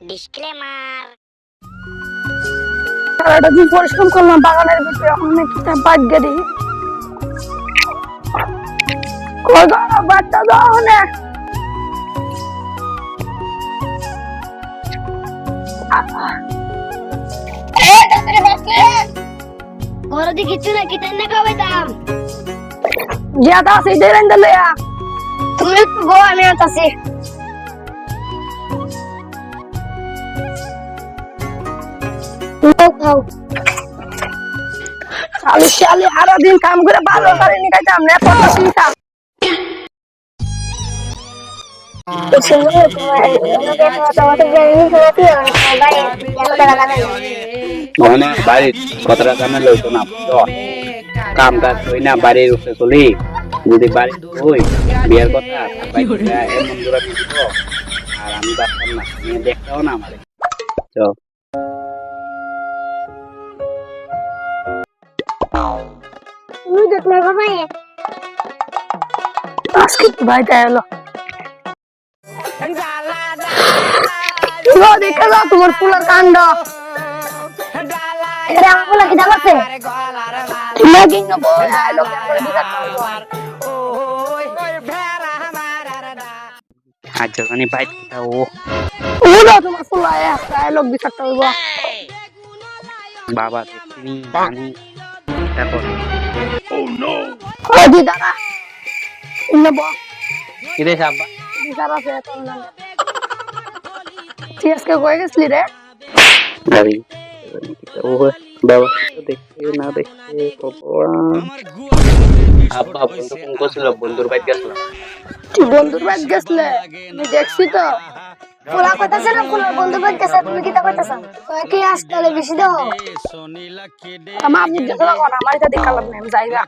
Disclaimer সারাটা দিন পরিশ্রম করলাম বাগানের ভিতরে এখন নাকি তা বাদ গেলি কই গো, বাচ্চা দাও না ঘরে কিছু না কিতেন না খাবে দাম। জিয়াদা আছে ইদের এনে লয়া তুমি গো আমি আছি খাও খাও শালি সারা দিন কাম করে ভালো করে নিকাইতাম না কত চিন্তা মানে বাড়ির লইতো না কাম কাজ হই না বাড়ির উপরে চলি। যদি বাড়ি হই বিয়ের কথা এমন দূরে আর আমি পারতাম না তুমি না আমারে। তো তুমি দেখলে বাবা আজকে তো ভাইটা এলো লো, দেখে যাও তোমার ফুলের কাণ্ড এখানে আমার বলা কি দাম আছে না কিন্তু বল এলো কেমন দিকে করবো। আর যখনই বাইক ও উড়ো তোমার ফুল আয় একটা এলো বিচারটা হইব বাবা দেখিনি তারপর ওই দি দাঁড়া ইন্নে কিরে সাব্বা? এখন না। তুই আজকে কয়ে রে? গাড়ি ও ব্যবস্থা দেখতে না দেখতে আব্বা বন্ধু ফোন করছিল বন্ধুর বাইক গেছিলাম। তুই বন্ধুর বাড়ি গেছলে? দেখছি তো। পোলা কইতাছে না পোলার বন্ধু বলতেছে, তুমি কি তা কইতাছ কয়, কি আজকাল বেশি দাও আমার আপনি গেছিল আমার এটা দেখা না আমি যাই গা।